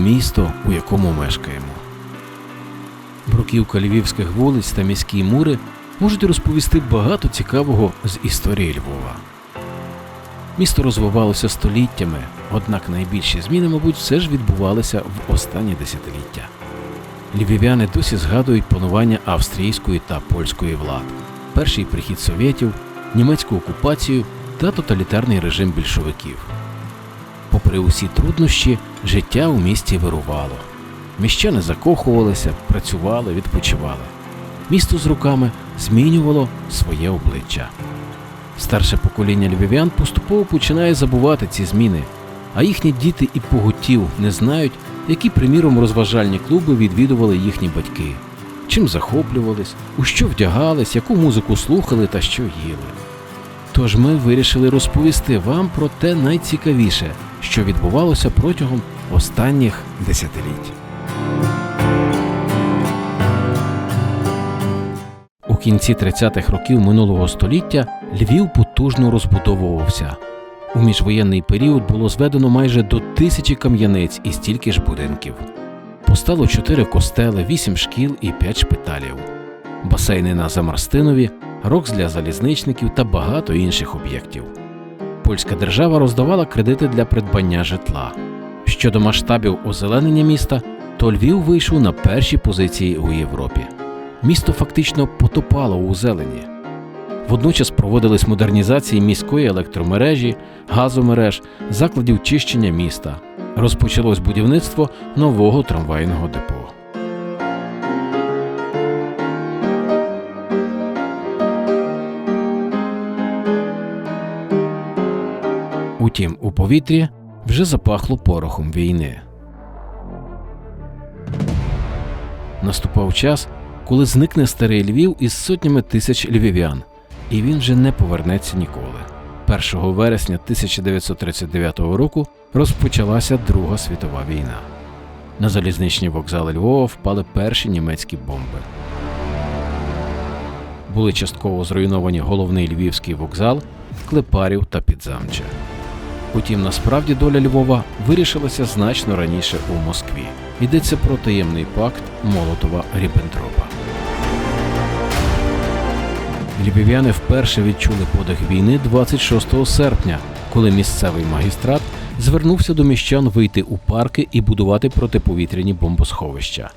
Місто, у якому мешкаємо. Бруківка львівських вулиць та міські мури можуть розповісти багато цікавого з історії Львова. Місто розвивалося століттями, однак найбільші зміни, мабуть, все ж відбувалися в останні десятиліття. Львів'яни досі згадують панування австрійської та польської влад, перший прихід совєтів, німецьку окупацію та тоталітарний режим більшовиків. Попри усі труднощі, життя у місті вирувало. Міщани закохувалися, працювали, відпочивали. Місто з руками змінювало своє обличчя. Старше покоління львів'ян поступово починає забувати ці зміни, а їхні діти і поготів не знають, які, приміром, розважальні клуби відвідували їхні батьки, чим захоплювались, у що вдягались, яку музику слухали та що їли. Тож ми вирішили розповісти вам про те найцікавіше, що відбувалося протягом останніх десятиліть. У кінці 30-х років минулого століття Львів потужно розбудовувався. У міжвоєнний період було зведено майже до тисячі кам'янець і стільки ж будинків. Постало чотири костели, вісім шкіл і п'ять шпиталів, басейни на Замарстинові, рокс для залізничників та багато інших об'єктів. Польська держава роздавала кредити для придбання житла. Щодо масштабів озеленення міста, то Львів вийшов на перші позиції у Європі. Місто фактично потопало у зелені. Водночас проводились модернізації міської електромережі, газомереж, закладів чищення міста. Розпочалось будівництво нового трамвайного депо. Утім, у повітрі вже запахло порохом війни. Наступав час, коли зникне старий Львів із сотнями тисяч львів'ян, і він вже не повернеться ніколи. 1 вересня 1939 року розпочалася Друга світова війна. На залізничні вокзали Львова впали перші німецькі бомби. Були частково зруйновані головний львівський вокзал, Клепарів та Підзамче. Утім, насправді доля Львова вирішилася значно раніше у Москві. Йдеться про таємний пакт Молотова Ріббентропа. Львів'яни вперше відчули подих війни 26 серпня, коли місцевий магістрат звернувся до міщан вийти у парки і будувати протиповітряні бомбосховища.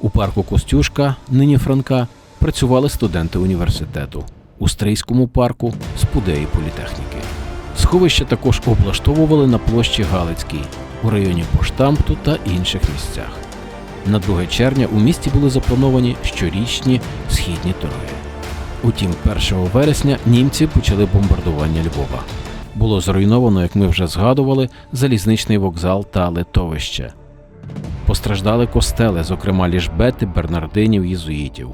У парку Костюшка, нині Франка, працювали студенти університету. У Стрийському парку спудеї політехніки. Сховища також облаштовували на площі Галицькій, у районі Поштампту та інших місцях. На 2 червня у місті були заплановані щорічні східні торги. Утім, 1 вересня німці почали бомбардування Львова. Було зруйновано, як ми вже згадували, залізничний вокзал та литовище. Постраждали костели, зокрема ліжбети, бернардинів, єзуїтів,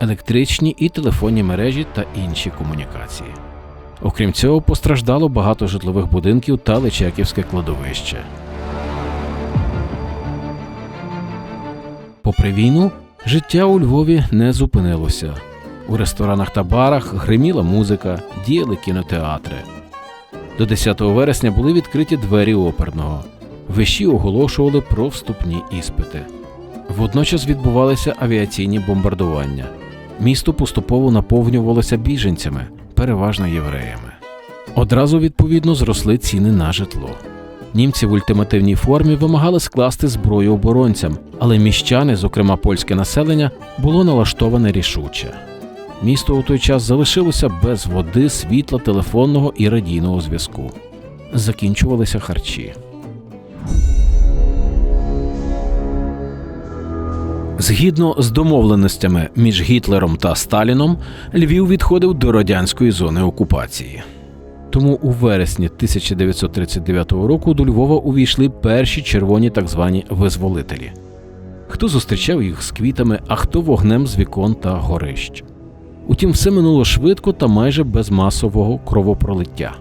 електричні і телефонні мережі та інші комунікації. Окрім цього, постраждало багато житлових будинків та Личаківське кладовище. Попри війну, життя у Львові не зупинилося. У ресторанах та барах гриміла музика, діяли кінотеатри. До 10 вересня були відкриті двері оперного. Виші оголошували про вступні іспити. Водночас відбувалися авіаційні бомбардування. Місто поступово наповнювалося біженцями, переважно євреями. Одразу відповідно зросли ціни на житло. Німці в ультимативній формі вимагали скласти зброю оборонцям, але міщани, зокрема польське населення, було налаштоване рішуче. Місто у той час залишилося без води, світла, телефонного і радійного зв'язку. Закінчувалися харчі. Згідно з домовленостями між Гітлером та Сталіном, Львів відходив до радянської зони окупації. Тому у вересні 1939 року до Львова увійшли перші червоні так звані визволителі. Хто зустрічав їх з квітами, а хто вогнем з вікон та горищ. Утім, все минуло швидко та майже без масового кровопролиття.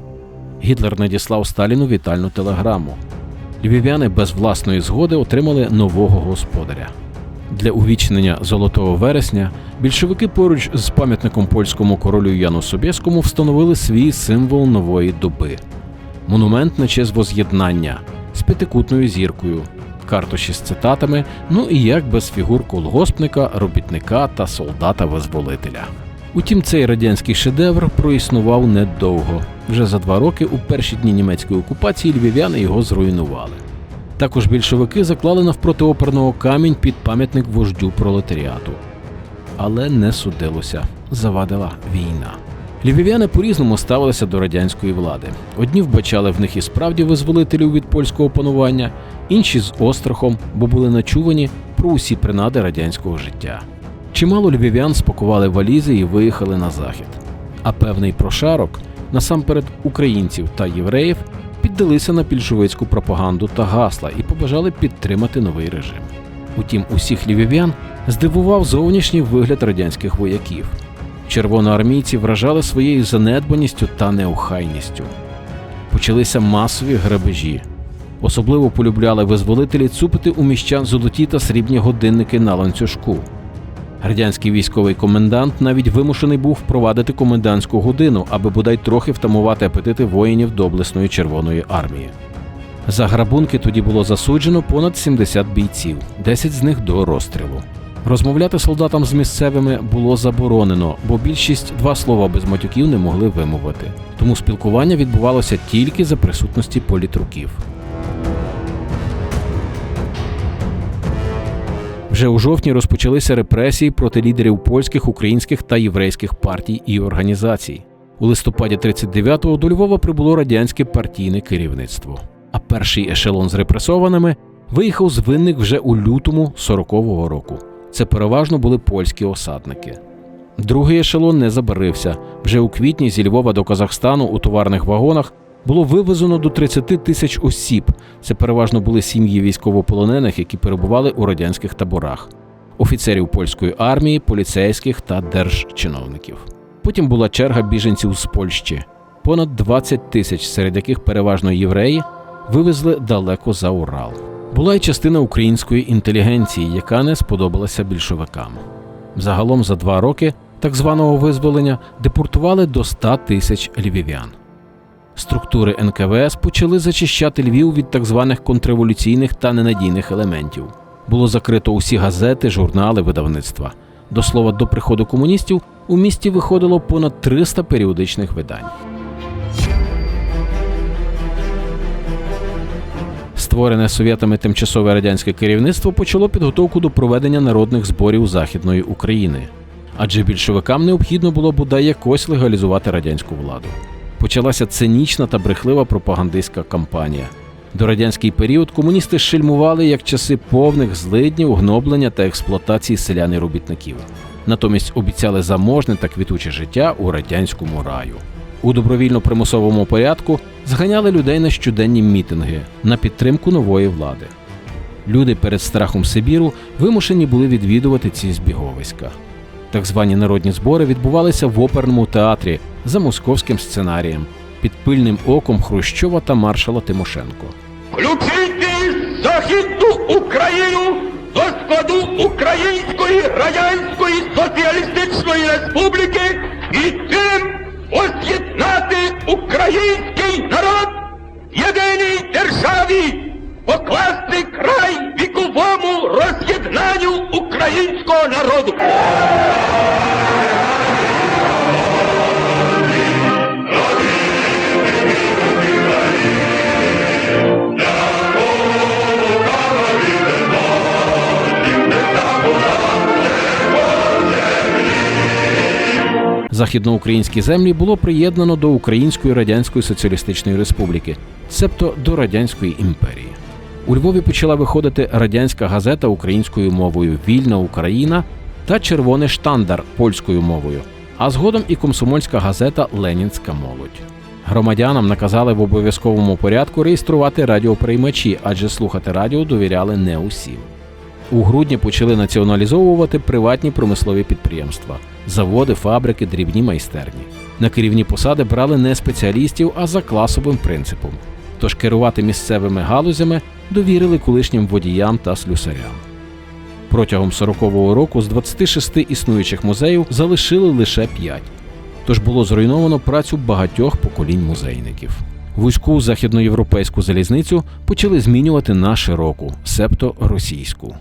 Гітлер надіслав Сталіну вітальну телеграму. Львів'яни без власної згоди отримали нового господаря. Для увічнення Золотого вересня більшовики поруч з пам'ятником польському королю Яну Собєському встановили свій символ нової доби монумент на честь воз'єднання з п'ятикутною зіркою, карточі з цитатами, ну і як без фігур колгоспника, робітника та солдата-визволителя. Утім, цей радянський шедевр проіснував недовго. Вже за два роки у перші дні німецької окупації львів'яни його зруйнували. Також більшовики заклали навпроти оперного камінь під пам'ятник вождю пролетаріату. Але не судилося, завадила війна. Львів'яни по-різному ставилися до радянської влади. Одні вбачали в них і справді визволителів від польського панування, інші з острахом, бо були начувані про усі принади радянського життя. Чимало львів'ян спакували валізи і виїхали на захід. А певний прошарок, насамперед українців та євреїв, піддалися на більшовицьку пропаганду та гасла і побажали підтримати новий режим. Утім, усіх львів'ян здивував зовнішній вигляд радянських вояків. Червоноармійці вражали своєю занедбаністю та неохайністю. Почалися масові грабежі. Особливо полюбляли визволителі цупити у міщан золоті та срібні годинники на ланцюжку. Радянський військовий комендант навіть вимушений був впровадити комендантську годину, аби бодай трохи втамувати апетити воїнів доблесної Червоної армії. За грабунки тоді було засуджено понад 70 бійців, 10 з них до розстрілу. Розмовляти солдатам з місцевими було заборонено, бо більшість два слова без матюків не могли вимовити. Тому спілкування відбувалося тільки за присутності політруків. Вже у жовтні розпочалися репресії проти лідерів польських, українських та єврейських партій і організацій. У листопаді 39-го до Львова прибуло радянське партійне керівництво. А перший ешелон з репресованими виїхав з винних вже у лютому 40-го року. Це переважно були польські осадники. Другий ешелон не забарився. Вже у квітні зі Львова до Казахстану у товарних вагонах було вивезено до 30 тисяч осіб. Це переважно були сім'ї військовополонених, які перебували у радянських таборах, офіцерів польської армії, поліцейських та держчиновників. Потім була черга біженців з Польщі. Понад 20 тисяч, серед яких переважно євреї, вивезли далеко за Урал. Була й частина української інтелігенції, яка не сподобалася більшовикам. Загалом за два роки так званого визволення депортували до 100 тисяч львів'ян. Структури НКВС почали зачищати Львів від так званих контрреволюційних та ненадійних елементів. Було закрито усі газети, журнали, видавництва. До слова, до приходу комуністів у місті виходило понад 300 періодичних видань. Створене совєтами тимчасове радянське керівництво почало підготовку до проведення народних зборів Західної України, адже більшовикам необхідно було бодай якось легалізувати радянську владу. Почалася цинічна та брехлива пропагандистська кампанія. До радянський період комуністи шельмували як часи повних злиднів, гноблення та експлуатації селян і робітників. Натомість обіцяли заможне та квітуче життя у радянському раю. У добровільно-примусовому порядку зганяли людей на щоденні мітинги на підтримку нової влади. Люди перед страхом Сибіру вимушені були відвідувати ці збіговиська. Так звані народні збори відбувалися в оперному театрі за московським сценарієм під пильним оком Хрущова та маршала Тимошенко. Включити Західну Україну до складу Української Радянської Соціалістичної Республіки і тим воз'єднати український народ єдиній державі, покласти край віковому роз'єднанню українського народу. Західноукраїнські землі було приєднано до Української Радянської Соціалістичної Республіки, себто до Радянської імперії. У Львові почала виходити радянська газета українською мовою Вільна Україна та Червоний штандар польською мовою, а згодом і комсомольська газета Ленінська молодь. Громадянам наказали в обов'язковому порядку реєструвати радіоприймачі, адже слухати радіо довіряли не усім. У грудні почали націоналізовувати приватні промислові підприємства, заводи, фабрики, дрібні майстерні. На керівні посади брали не спеціалістів, а за класовим принципом. Тож керувати місцевими галузями довірили колишнім водіям та слюсарям. Протягом 40-го року з 26 існуючих музеїв залишили лише 5. Тож було зруйновано працю багатьох поколінь музейників. Вузьку західноєвропейську залізницю почали змінювати на широку, себто російську.